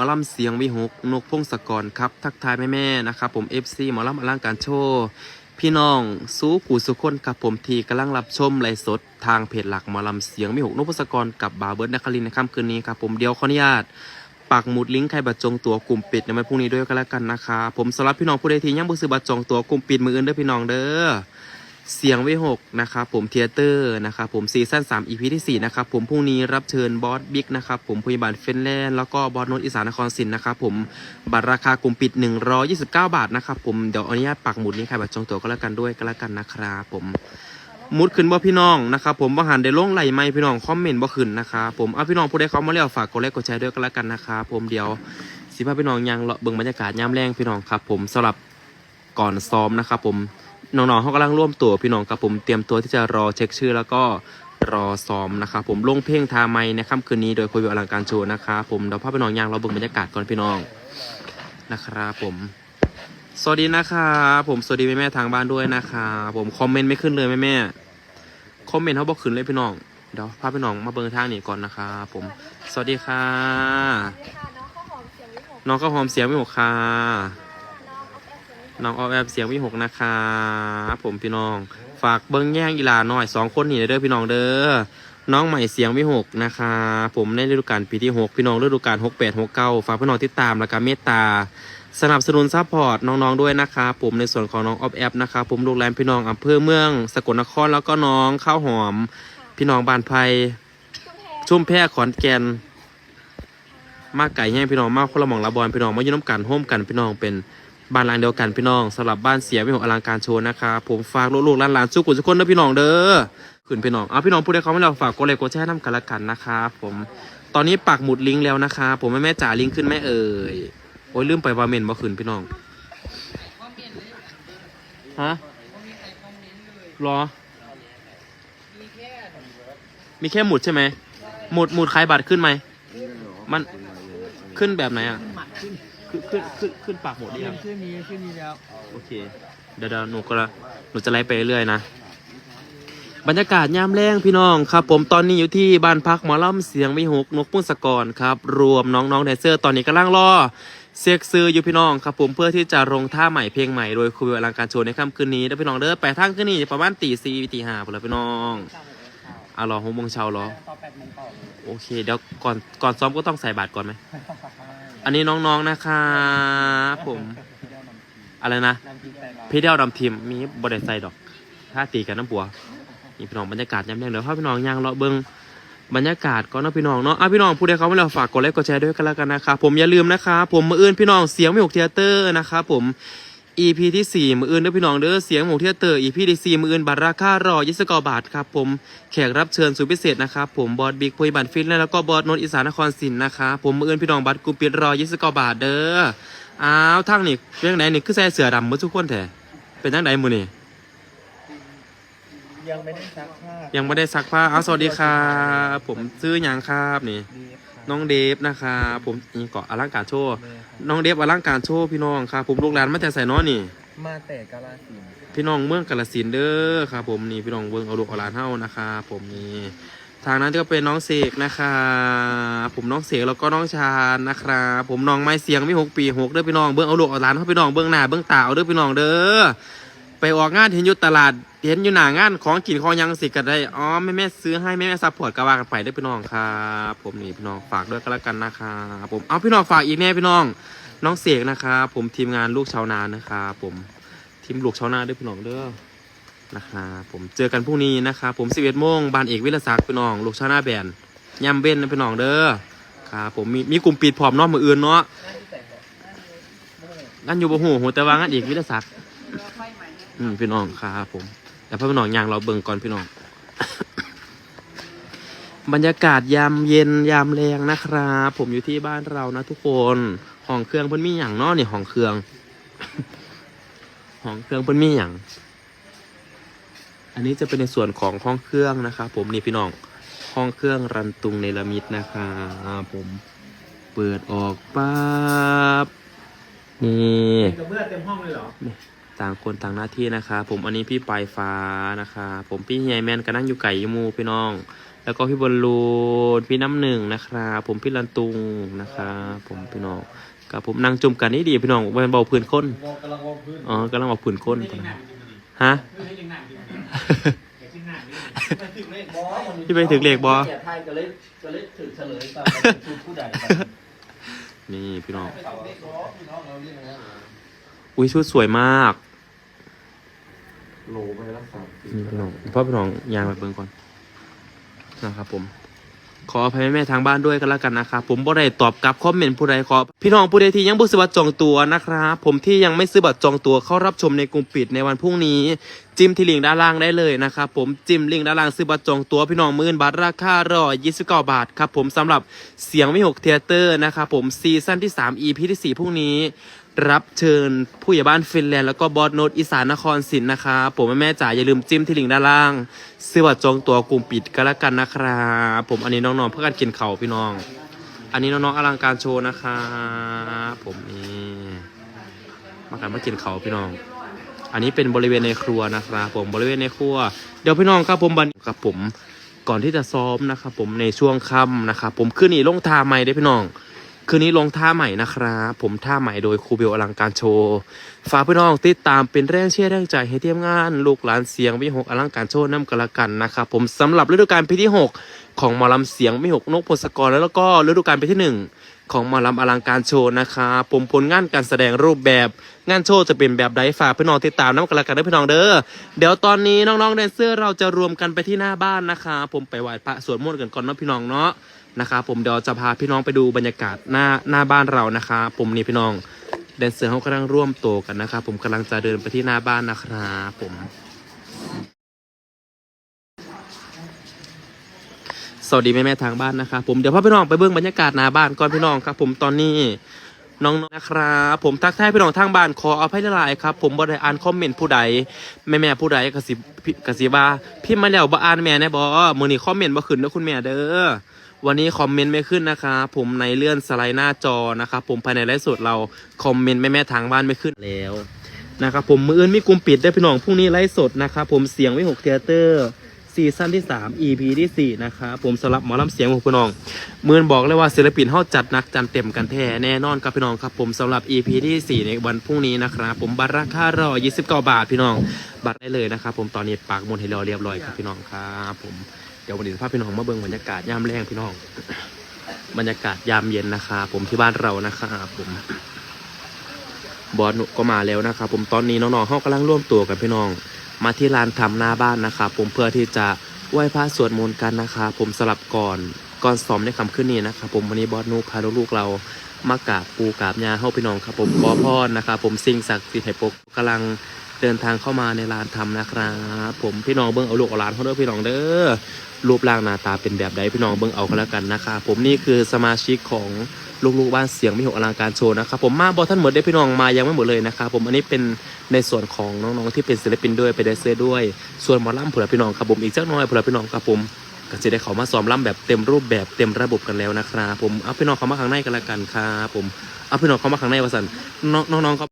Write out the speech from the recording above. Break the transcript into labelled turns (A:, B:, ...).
A: อลำเสียงวิหกนกพงศกรครับทักทายแม่ๆนะครับผม FC หมอลำอลังการโชว์พี่น้องสู้ผู้สุคนกับผมทีกำลังรับชมไลฟ์สดทางเพจหลักหมอลำเสียงวิหกนกพงศกรกับบาเบิร์ดนครินในค่ำคืนนี้ครับผมเดียวขออนุญาตปักหมุดลิงก์ใครบัตรจองตัวกลุ่มปิดในวันพรุ่งนี้ด้วยก็แล้วกันนะคะ ผมสำหรับพี่น้องผู้ใดที่ยังบ่ซื้อบัตรจองตัวกลุ่มปิดมืออื่นเด้อพี่น้องเด้อ เสียงวิหกนะครับผมเทเตอร์นะครับผมซีซั่น3 EP ที่4นะครับผมพรุ่งนี้รับเชิญบอสบิ๊กนะครับผมพยาบาลเฟนแลนด์แล้วก็บอสโนตอีสานนครศรีนะครับผมบัตรราคากลุ่มปิด 129 บาทนะครับผมเดี๋ยวอนุญาตปักหมุดลิงก์ใครบัตรจองตั๋วก็แล้วกันด้วยก็แล้วกันนะครับผมมุดขึ้นบ่พี่น้องนะครับผมบ่หันได้ลงไหลไม่พี่น้องคอมเมนต์บ่ขึ้นนะครับผมเอาพี่น้องผู้ใดเขามาแล้วฝากกดไลค์กดแชร์ด้วยกันแล้วกันนะครับผมเดี๋ยวสิพาพี่น้องยังเลาะเบิ่งบรรยากาศยามแรงพี่น้องครับ ผมสำหรับก่อนซ้อมนะครับผม น้องๆเขากำลังร่วมตัวพี่น้องครับผมเตรียมตัวที่จะรอเช็คชื่อแล้วก็รอซ้อมนะครับผมลงเพลงทาไมในค่ำคืนนี้โดยคุยวิวอลังการโชว์นะครับผมเดี๋ยวพาพี่น้องยังเราเบิ่งบรรยากาศก่อนพี่น้องนะครับผม สวัสดีนะครับผมสวัสดีแม่ๆทางบ้านด้วยนะครับผมคอมเมนต์ไม่ขึ้นเลยแม่ๆคอมเมนต์เขาบอกขึ้นเลยพี่น้องเดี๋ยวพาพี่น้องมาเบิ่งทางนี้ก่อนนะครับผม สวัสดีค่ะ
B: ค่ะน้องข้าวหอมเสียงวิหก
A: น้องข้าวหอมเสียงวิหกค่ะ
B: น้องออแอฟเสียงวิหก
A: น้องออแอบเสียงวิหกนะคะผมพี่น้อง ฝากเบิ้งแย่งอีหลาหน่อยสองคนนี่เด้อพี่น้องเด้อน้องใหม่เสียงวิหกนะคะ ผมในฤดูกาลปีที่หกพี่น้องฤดูกาลหกแปดหกเก้าฝากพี่น้องติดตามและก็เมตตาสนับสนุนซัพพอร์ตน้องๆด้วยนะคะผมในส่วนของน้องออฟแอปนะคะผมลูกแรมพี่น้องอำเภอเมือง สกลนครแล้วก็น้องข้าวหอม พี่น้องบานไพ
B: ชุ่มแพ
A: ชุ่ขอนแก่นมาไก่แห้งพี่น้องมาคนละหมองละบอลพี่น้องมายู่น้ำกันโฮมกันพี่น้องเป็น บ้านหลังเดียวกันพี่น้องสำหรับบ้านเสียพี่ของอลังการโชว์นะคะผมฝากลูกๆหลานๆทุกคนทุกคนนะพี่น้องเด้อขึ้นพี่น้องเอาพี่น้องพูดได้เขาไม่เราฝากกดไลค์กดแชร์น้ำกันละกันนะครับผมตอนนี้ปักหมุดลิงก์แล้วนะคะผมแม่แม่จ๋าลิงก์ขึ้นไหมเอ่ยโอ้ยลืมไปว่าเมนบ่ขึ้นพี่น้องฮะรอ มีแค่หมุดใช่ไหมหมุดหมุดขายบัตรขึ้นไหมมันขึ้นแบบไหนอะ ขึ้นขึ้นขึ้นขึ้นปากหมุดดิครับ
C: ขึ้นนี้ขึ้นนี้แล้ว
A: โอเค เดี๋ยวเดี๋ยวหนูก็ละหนูจะไล่ไปเรื่อยๆนะ บรรยากาศยามแรงพี่น้องครับ ผมตอนนี้อยู่ที่บ้านพักหมอลำเสียงวิหกนกพุ่งสกรครับ รวมน้องๆแดนเซอร์ตอนนี้กำลังรอเซ็กซื้ออยู่พี่น้องครับผมเพื่อที่จะลงท่าใหม่เพลงใหม่โดยครูวิวอลังการโชว์ในค่ำคืนนี้เด้อพี่น้องเด้อไปทางคืนนี้ประมาณตีสี่ตีห้าพอแล้วพี่น้องอะรอหกโมงเช้ารอ
C: ต่อแปดโมงต่อ
A: โอเคเดี๋ยวก่อนก่อนซ้อมก็ต้องใส่บาตรก่อนไหม อันนี้น้องๆนะครับผม อะไรนะ
C: พี่
A: เดียวดำทีมมีบริษัทดอกถ้าตีกันน้ำปัวนี่พี่น้องบรรยากาศยามแดงเดี๋ยวพาพี่น้องย่างเลาะเบิ้งบรรยากาศก็นะพี่น้องเนาะอะพี่น้องผู้ใดเขาไม่เราฝากกดไลค์กดแชร์ด้วยกันแล้วกันนะครับผมอย่าลืมนะครับผมมืออื่นพี่น้องเสียงไม่หกเทเตอร์นะครับผม EP ที่ 4 มืออื่นเด้อพี่น้องเด้อเสียงหมูเทียเตอร์ EP ที่4มืออื่นบัตรราคารอยี่สิบกว่าบาทครับผมแขกรับเชิญสุดพิเศษนะครับผมบอสบิ๊กพยบันฟินแล้วก็บอสนนท์อีสานนครศรีนะครับผมมืออื่นพี่น้องบัตรกลุ่มปิดรอยี่สิบกว่าบาทเด้ออ้าวทั้งนี่เรื่องไหนนี่คือใส่เสือดำหมดทุกคนแท้เป็นยังไงมือนี่
C: ยังไม่ได้ซักผ้า
A: ยังไม่ได้ซักผ้าอ้าวสวัสดีครับผมซื้อหยังครับนี่
C: ดีค่ะ
A: น้องเดฟนะครับผมนี่เกาะอลังการโชว์
C: เลยค่ะ
A: น้องเดฟอลังการโชว์พี่น้องครับผมลูกหลานมาแต่ใส่น้อนี่
C: มาแต่กาลาสินธุ์
A: พี่น้องเมืองกาลสินธุ์เด้อครับผมนี่พี่น้องเมืองเอาลูกเอาหลานเฮานะครับผมนี่ทางนั้นก็เป็นน้องเสกนะครับผมน้องเสกแล้วก็น้องชาญนะครับผมน้องไม้เสียงมีหกปีหกเด้อพี่น้องเบื้องเอาลูกเอาหลานเฮาพี่น้องเบื้องหน้าเบื้องตาเอาเด้อพี่น้องเด้อ ไปออกงานเห็นอยู่ตลาด เห็นอยู่หน้างานของกินของยังสิกันได้อ๋อแม่แม่ซื้อให้แม่แม่ซัพพอร์ตก็ว่ากันไปเด้พี่น้องครับผมนี่พี่น้องฝากด้วยก็แล้วกันนะครับผมเอาพี่น้องฝากอีกแน่พี่น้อง น้องเสกนะครับผมทีมงานลูกชาวนานะครับผมทีมลูกชาวนาด้วยพี่น้องเด้อนะครับผมเจอกันพรุ่งนี้นะครับผม11โมงบานเอกวิรศักดิ์พี่น้อง ลูกชาวนาแบนย่ำเบ้นนะพี่น้องเด้อครับผมมีมีกลุ่มปิดพร้อมเนอกมืออื่นเนาะนั่นอยู่บ่หูหูแต่ว่างานเอกวิรศักดิ์ อืมพี่น้องครับผมแต่พ่อพี่น้องยางเราเบิ่งก่อนพี่น้อง บรรยากาศยามเย็นยามแรงนะครับผมอยู่ที่บ้านเรานะทุกคนห้องเครื่องเพิ่นมีอย่างเนาะนี่ห้องเครื่องห้องเครื่องเพิ่นมีอย่างอันนี้จะเป็นในส่วนของห้องเครื่องนะครับผมนี่พี่น้อง ห้องเครื่องรันตุงเนลามิดนะครับผม เปิดออกปั๊บนี่
C: กระเบื้อเต็มห้องเลยเหรอ
A: ต่างคนต่างหน้าที่นะครับผมอันนี้พี่ปลายฟ้านะครับผมพี่เฮียแมนก็นั่งอยู่ไก่ยมูพี่น้องแแล้วก็พี่บอลลูนพี่น้ำหนึ่งนะครับ ผมพี่ลันตุงนะครับผมพี่น้องกับผมนั่งจุ่มกันนี่ดีพี่น้องเบาพื้นค้น
C: กำลังวางพื้น
A: อ๋อกำลังเอาพื้นค้นฮะพี่ไปถึงเลขบ่
C: แก่ไทยก็เลยก็เลยถึงเฉลยตามคือผู้ใดไป
A: นี่พี่น้อง
C: เอาเลขล้อพี่น้องเราเรียกอะไรนะ
A: อุ้ยชุดสวยมาก
C: โลไปรักษา
A: นี่พี่น้องพ่อพี่น้องยางไปเบิ่งก่อนนะครับผม ขออภัยแม่ๆทางบ้านด้วยกันแล้วกันนะครับผมบ่ได้ตอบกลับคอมเมนต์ผู้ใดขอพี่น้องผู้ใดที่ยังบ่ซื้อบัตรจองตัวนะครับผมที่ยังไม่ซื้อบัตรจองตัวเข้ารับชมในกลุ่มปิดในวันพรุ่งนี้ จิ้มที่ลิงก์ด้านล่างได้เลยนะครับผมจิ้มลิงก์ด้านล่างซื้อบัตรจองตัวพี่น้องมื่นบัตรราคารอ29บาทครับผมสำหรับเสียงวิหกเทเตอร์นะครับผมซีซั่นที่ 3 EP ที่ 4 พรุ่งนี้ รับเชิญผู้ใหญ่บ้านฟินแลนด์แล้วก็บอสโนตอีสานนครศรีนะครับผมแม่จ๋าอย่าลืมจิ้มที่ลิงก์ด้านล่างซื้อบัตรจองตั๋วกลุ่มปิดก็แล้วกันนะครับผมอันนี้น้องๆเพื่อการกินเข่าพี่น้อง อันนี้น้องๆอลังการโชว์นะครับผมนี่มากันมากินเข่าพี่น้อง อันนี้เป็นบริเวณในครัวนะครับผมบริเวณในครัว เดี๋ยวพี่น้องครับผมบันครับผมก่อนที่จะซ้อมนะครับผมในช่วงค่ำนะครับผมคืนนี้ลงทาใหม่ได้พี่น้อง คืนนี้ลงท่าใหม่นะครับผมท่าใหม่โดยครูเบลอลังการโชว์ฝากพี่น้องติดตามเป็นแรงเชียร์แรงใจให้เทียมงาน ลูกหลานเสียงวิหกอลังการโชว์น้ำกระกันนะครับผมสำหรับฤดูกาลปีที่ 6 ของหมอลำเสียงวิหกนกพศกรแล้วก็ฤดูกาลปีที่ 1 ของหมอลำอลังการโชว์นะครับผมผลงานการแสดงรูปแบบงานโชว์จะเป็นแบบใดฝากพี่น้องติดตามน้ำกระกันด้วยพี่น้องเด้อเดี๋ยวตอนนี้น้องๆแดนเซอร์เราจะรวมกันไปที่หน้าบ้านนะคะผมไปไหว้พระสวดมนต์กันก่อนเนาะพี่น้องเนาะ นะครับผมเดี๋ยวจะพาพี่น้องไปดูบรรยากาศหน้าหน้าบ้านเรานะครับผมนี่พี่น้องแดนเซอร์เขากำลังร่วมโตกันนะครับผมกำลังจะเดินไปที่หน้าบ้านนะครับผม สวัสดีแม่แม่ทางบ้านนะครับผมเดี๋ยวพาพี่น้องไปเบิ่งบรรยากาศหน้าบ้านก่อนพี่น้องครับ ผมตอนนี้น้องๆนะครับผมทักทายพี่น้องทางบ้านขออภัยหลายๆครับ ผมบ่ได้อ่านคอมเมนต์ผู้ใดแม่แม่ผู้ใดกะสิกะสิว่าพี่มาแล้วบ่อ่านแม่แน่บ่มือนี้คอมเมนต์บ่ขึ้นเด้อคุณแม่เด้อ วันนี้คอมเมนต์ไม่ขึ้นนะคะ ผมในเลื่อนสไลด์หน้าจอนะครับผมภายในไลฟ์สดเราคอมเมนต์แม่แม่ๆทางบ้านไม่ขึ้นแล้วนะครับผมมืออื่นมีกลุ่มปิดได้วยพี่น้องพรุ่งนี้ไลฟ์สดนะครับผมเสียงวิหกเทเตอร์ซีซั่นที่ 3 EP ที่ 4 นะครับผมสำหรับหมอลำเสียงของพี่น้องมือนบอกเลยว่าศิลปินเฮาจัดหนักจันเต็มกันแท้แน่นอนครับพี่น้องครับผมสำหรับ EP ที่ 4 ในวันพรุ่งนี้นะครับผมบัตรราคารอ29 บาทพี่น้อง บัตรได้เลยนะครับผมตอนนี้ปากหมดให้รอเรียบร้อยครับพี่น้องครับผม เดี๋ยววันนี้จะพาพี่น้องมาเบิ่งบรรยากาศยามแรงพี่น้อง บรรยากาศยามเย็นนะครับผมที่บ้านเรานะครับผมบอสหนุก็มาแล้วนะครับผมตอนนี้น้องๆเขากำลังร่วมตัวกันพี่น้อง มาที่ลานทำหน้าบ้านนะครับผมเพื่อที่จะไหว้พระสวดมนต์กันนะครับผมสลับก่อนก่อนซ้อมในคำขึ้นนี้นะครับผมวันนี้บอสนุพาลูกๆเรามากราบปูกราบยาเข้าพี่น้องครับผมขอพรนะครับผมสิ่งศักดิ์สิทธิ์ให้ปกกำลัง เดินทางเข้ามาในลานทำนะครับผมพี่น้องเบิ้งเอาลูกเอาหลานเขาด้อพี่น้องเด้อรูปร่างหน้าตาเป็นแบบใดพี่น้องเบิ่งเอากันแล้วกันนะคะผมนี่คือสมาชิกของลูกๆบ้านเสียงมิหกอลังการโชว์นะครับผมมาบอท่านหมดได้พี่น้องมายังไม่หมดเลยนะครับผมอันนี้เป็นในส่วนของน้องๆที่เป็นศิลปินด้วยไปนแดนเซอร์ด้วย ส่วนหมอลำเผื่อพี่น้องครับผมอีกสักหน้อยเผื่อพี่น้องครับผมก็จะได้เขามาซ้อมล่ำแบบเต็มรูปแบบเต็มระบบกันแล้วนะครับผมเอาพี่น้องเขามาข้างในกันล้วกันครับผมเอาพี่น้องเขามาข้างในวาสันน้องน้องๆเขา